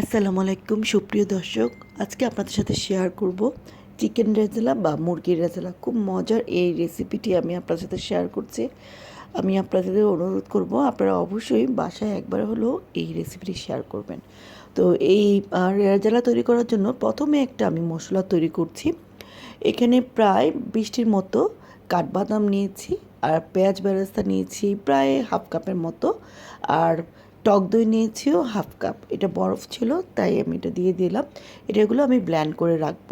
আসসালামু আলাইকুম, সুপ্রিয় দর্শক। আজকে আপনাদের সাথে শেয়ার করব চিকেন রেজালা বা মুরগির রেজালা। খুব মজার এই রেসিপিটি আমি আপনার সাথে শেয়ার করছি। আমি আপনাদের অনুরোধ করব, আপনারা অবশ্যই বাসায় একবার হলেও এই রেসিপিটি শেয়ার করবেন। তো এই রেজালা তৈরি করার জন্য প্রথমে একটা আমি মশলা তৈরি করছি। এখানে প্রায় বৃষ্টির মতো কাঠবাদাম নিয়েছি, আর পেঁয়াজ বেরেস্তা নিয়েছি, প্রায় হাফ কাপের মতো। আর টক দই নিয়েছিও, হাফ কাপ। এটা বরফ ছিল, তাই আমি এটা দিয়ে দিলাম। এটাগুলো আমি ব্ল্যান্ড করে রাখব।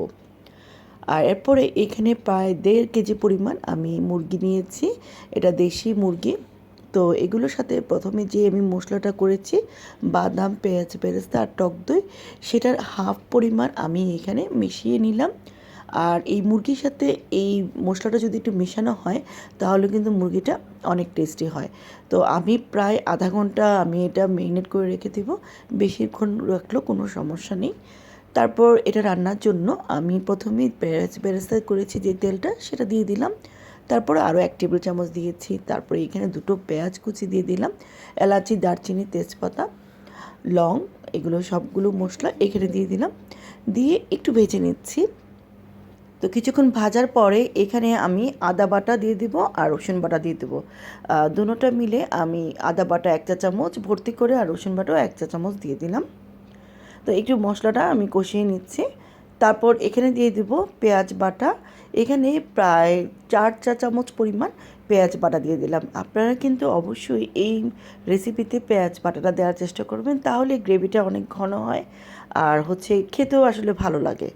আর এরপরে এখানে প্রায় দেড় কেজি পরিমাণ আমি মুরগি নিয়েছি। এটা দেশি মুরগি। তো এগুলোর সাথে প্রথমে যে আমি মশলাটা করেছি, বাদাম, পেঁয়াজ, বেরেস্তা আর টক দই, সেটার হাফ পরিমাণ আমি এখানে মিশিয়ে নিলাম। আর এই মুরগির সাথে এই মশলাটা যদি একটু মেশানো হয়, তাহলে কিন্তু মুরগিটা অনেক টেস্টি হয়। তো আমি প্রায় আধা ঘণ্টা আমি এটা মেরিনেট করে রেখে দেবো, বেশিক্ষণ রাখলেও কোনো সমস্যা নেই। তারপর এটা রান্নার জন্য আমি প্রথমেই বেরেস্তা করেছি যে তেলটা, সেটা দিয়ে দিলাম। তারপর আরও এক টেবিল চামচ দিয়েছি। তারপরে এখানে দুটো পেঁয়াজ কুচি দিয়ে দিলাম, এলাচি, দারচিনি, তেজপাতা, লং, এগুলো সবগুলো মশলা এখানে দিয়ে দিলাম। দিয়ে একটু ভেজে নিচ্ছি। তো কিছুক্ষণ ভাজার পরে এখানে আমি আদা বাটা দিয়ে দিব আর রসুন বাটা দিয়ে দেবো। দুটোটা মিলে আমি আদা বাটা এক চা চামচ, ভর্তি করে আর রসুন বাটাও এক চা চামচ দিয়ে দিলাম। তো একটু মশলাটা আমি কষিয়ে নিচ্ছি। তারপর এখানে দিয়ে দেবো পেঁয়াজ বাটা। এখানে প্রায় চার চা চামচ পরিমাণ পেঁয়াজ বাটা দিয়ে দিলাম। আপনারা কিন্তু অবশ্যই এই রেসিপিতে পেঁয়াজ বাটাটা দেওয়ার চেষ্টা করবেন, তাহলে গ্রেভিটা অনেক ঘন হয়। আর হচ্ছে খেতেও আসলে ভালো লাগে।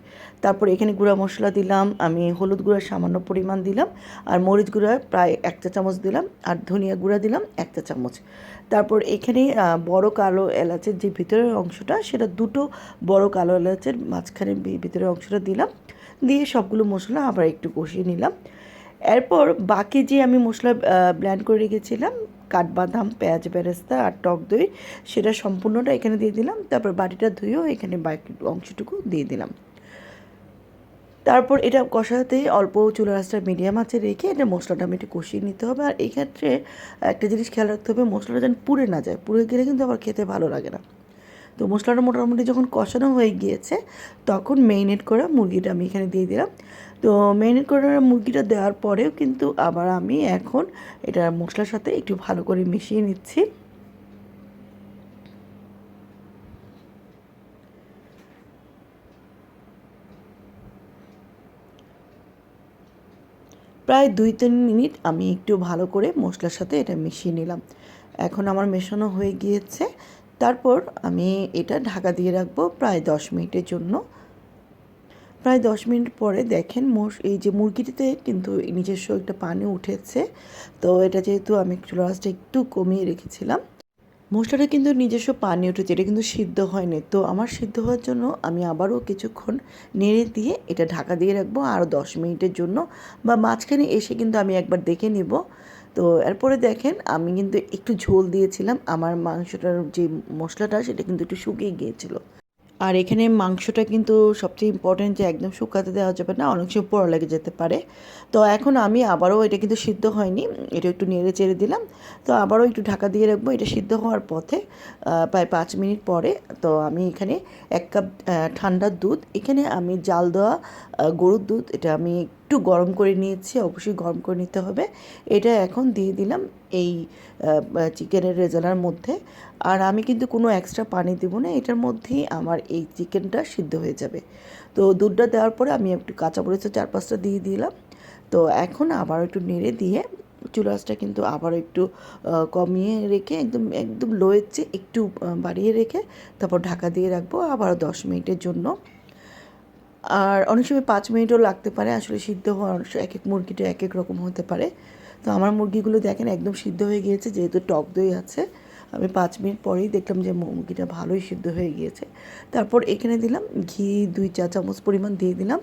তারপর এখানে গুঁড়া মশলা দিলাম, আমি হলুদ গুঁড়া সামান্য পরিমাণ দিলাম, আর মরিচ গুঁড়া প্রায় এক চা চামচ দিলাম, আর ধনিয়া গুঁড়া দিলাম এক চা চামচ। তারপর এখানে বড় কালো এলাচের যে ভিতরের অংশটা, সেটা দুটো বড় কালো এলাচের মাঝখানে ভিতরের অংশটা দিলাম। দিয়ে সবগুলো মশলা আবার একটু কষিয়ে নিলাম। এরপর বাকি যে আমি মশলা ব্ল্যান্ড করে রেখেছিলাম, কাঠবাদাম, পেঁয়াজ বেরেস্তা আর টক দই, সেটা সম্পূর্ণটা এখানে দিয়ে দিলাম। তারপর বাটিটা ধুয়েও এখানে বাকি অংশটুকু দিয়ে দিলাম। তারপর এটা কষাতে অল্প চুলা আঁচটা মিডিয়াম আঁচে রেখে এটা মশলাটা আমি একটু কষিয়ে নিতে হবে। আর এই ক্ষেত্রে একটা জিনিস খেয়াল রাখতে হবে, মশলাটা যেন পুড়ে না যায়। পুড়ে গেলে কিন্তু আবার খেতে ভালো লাগে না। তো মশলাটা মোটামুটি যখন কষানো হয়ে গিয়েছে, তখন মেরিনেট করা মুরগিটা আমি এখানে দিয়ে দিলাম। তো মেরিনেট করা মুরগিটা দেওয়ার পরেও কিন্তু আবার আমি এখন এটা মশলার সাথে একটু ভালো করে মিশিয়ে নিচ্ছি। প্রায় দুই তিন মিনিট আমি একটু ভালো করে মশলার সাথে এটা মিশিয়ে নিলাম। এখন আমার মেশানো হয়ে গিয়েছে। তারপর আমি এটা ঢাকা দিয়ে রাখব প্রায় দশ মিনিটের জন্য। প্রায় দশ মিনিট পরে দেখেন মোষ, এই যে মুরগিটিতে কিন্তু নিজস্ব একটা পানি উঠেছে। তো এটা যেহেতু আমি চুলা আঁচটা একটু কমিয়ে রেখেছিলাম। মশলাটা কিন্তু নিজস্ব পানি উঠেছে, এটা কিন্তু সিদ্ধ হয়নি। তো আমার সিদ্ধ হওয়ার জন্য আমি আবারও কিছুক্ষণ নেড়ে দিয়ে এটা ঢাকা দিয়ে রাখব আরও দশ মিনিটের জন্য। বা মাঝখানে এসে কিন্তু আমি একবার দেখে নিব তো এরপরে দেখেন, আমি কিন্তু একটু ঝোল দিয়েছিলাম। আমার মাংসটার যে মশলাটা, সেটা কিন্তু একটু শুকিয়ে গিয়েছিল। আর এখানে মাংসটা কিন্তু সবচেয়ে ইম্পর্টেন্ট যে একদম শুকাতে দেওয়া যাবে না, অনেক সময় পোড়া লেগে যেতে পারে। তো এখন আমি আবারও এটা কিন্তু সিদ্ধ হয়নি, এটা একটু নেড়ে চেড়ে দিলাম। তো আবারও একটু ঢাকা দিয়ে রাখব, এটা সিদ্ধ হওয়ার পথে প্রায় পাঁচ মিনিট পরে। তো আমি এখানে এক কাপ ঠান্ডা দুধ, এখানে আমি জাল দেওয়া গরুর দুধ, এটা আমি একটু গরম করে নিয়েছি, অবশ্যই গরম করে নিতে হবে। এটা এখন দিয়ে দিলাম এই চিকেনের রেজালার মধ্যে। আর আমি কিন্তু কোনো এক্সট্রা পানি দেবো না, এটার মধ্যেই আমার এই চিকেনটা সিদ্ধ হয়ে যাবে। তো দুধটা দেওয়ার পরে আমি একটু কাঁচা মরিচের চার পাঁচটা দিয়ে দিলাম। তো এখন আবার একটু নেড়ে দিয়ে চুলাসটা কিন্তু আবার একটু কমিয়ে রেখে একদম একদম লোয়ের চেয়ে একটু বাড়িয়ে রেখে তারপর ঢাকা দিয়ে রাখব আবার দশ মিনিটের জন্য। আর অনেক সময় পাঁচ মিনিটও লাগতে পারে, আসলে সিদ্ধ হওয়ার এক এক মুরগিটা এক এক রকম হতে পারে। তো আমার মুরগিগুলো দেখেন একদম সিদ্ধ হয়ে গিয়েছে, যেহেতু টক দই আছে। আমি পাঁচ মিনিট পরেই দেখলাম যে মুরগিটা ভালোই সিদ্ধ হয়ে গিয়েছে। তারপর এখানে দিলাম ঘি, দুই চা চামচ পরিমাণ দিয়ে দিলাম।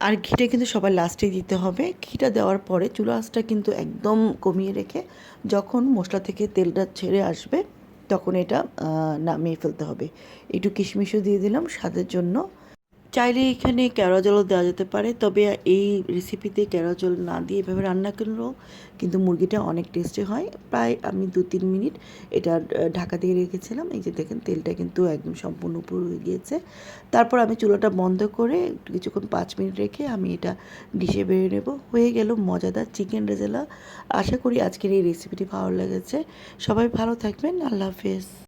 আর ঘিটা কিন্তু সবার লাস্টে দিতে হবে। ঘিটা দেওয়ার পরে চুলা আঁচটা কিন্তু একদম কমিয়ে রেখে যখন মশলা থেকে তেলটা ছেড়ে আসবে, তখন এটা নামিয়ে ফেলতে হবে। একটু কিশমিশও দিয়ে দিলাম স্বাদের জন্য। চাইলে এখানে কেওড়া জলও দেওয়া যেতে পারে, তবে এই রেসিপিতে কেওড়া জল না দিয়ে এভাবে রান্না করলেও কিন্তু মুরগিটা অনেক টেস্টি হয়। প্রায় আমি দু তিন মিনিট এটা ঢাকা দিয়ে রেখেছিলাম। এই যে দেখেন তেলটা কিন্তু একদম সম্পূর্ণ উপর হয়ে গিয়েছে। তারপর আমি চুলাটা বন্ধ করে কিছুক্ষণ পাঁচ মিনিট রেখে আমি এটা ডিশে বেড়ে নেব। হয়ে গেল মজাদার চিকেন রেজালা। আশা করি আজকের এই রেসিপিটি ভালো লেগেছে। সবাই ভালো থাকবেন। আল্লাহ হাফেজ।